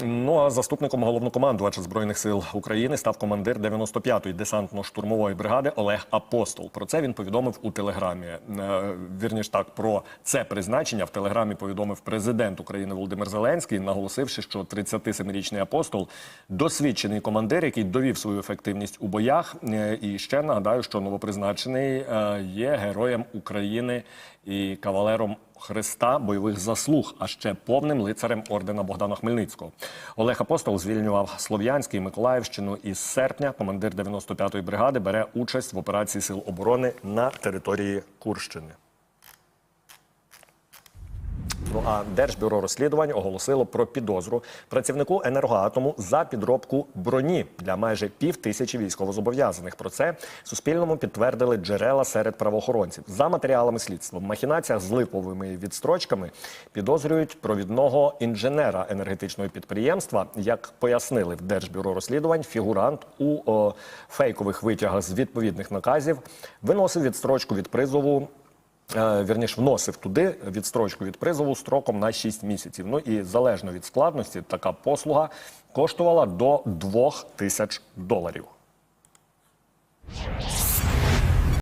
Ну а заступником головнокомандувача збройних сил України став командир 95-ї десантно-штурмової бригади Олег Апостол. Про це він повідомив у телеграмі. Е, Вірніш так про це призначення в телеграмі повідомив президент України Володимир Зеленський, наголосивши, що 37-річний апостол досвідчений командир, який довів свою ефективність у боях. Е, І ще нагадаю, що новопризначений е, є героєм України і кавалером Христа бойових заслуг, а ще повним лицарем ордена Богдана Хмельницького. Олег Апостол звільнював Слов'янський Миколаївщину із серпня. Командир 95-ї бригади бере участь в операції сил оборони на території Курщини. Ну а Держбюро розслідувань оголосило про підозру працівнику енергоатому за підробку броні для майже пів тисячі військовозобов'язаних. Про це Суспільному підтвердили джерела серед правоохоронців. За матеріалами слідства в махінаціях з липовими відстрочками підозрюють провідного інженера енергетичного підприємства. Як пояснили в Держбюро розслідувань, фігурант у о, фейкових витягах з відповідних наказів виносив відстрочку від призову Е, Вірніш вносив туди відстрочку від призову строком на 6 місяців. Ну і залежно від складності, така послуга коштувала до 2 тисяч доларів.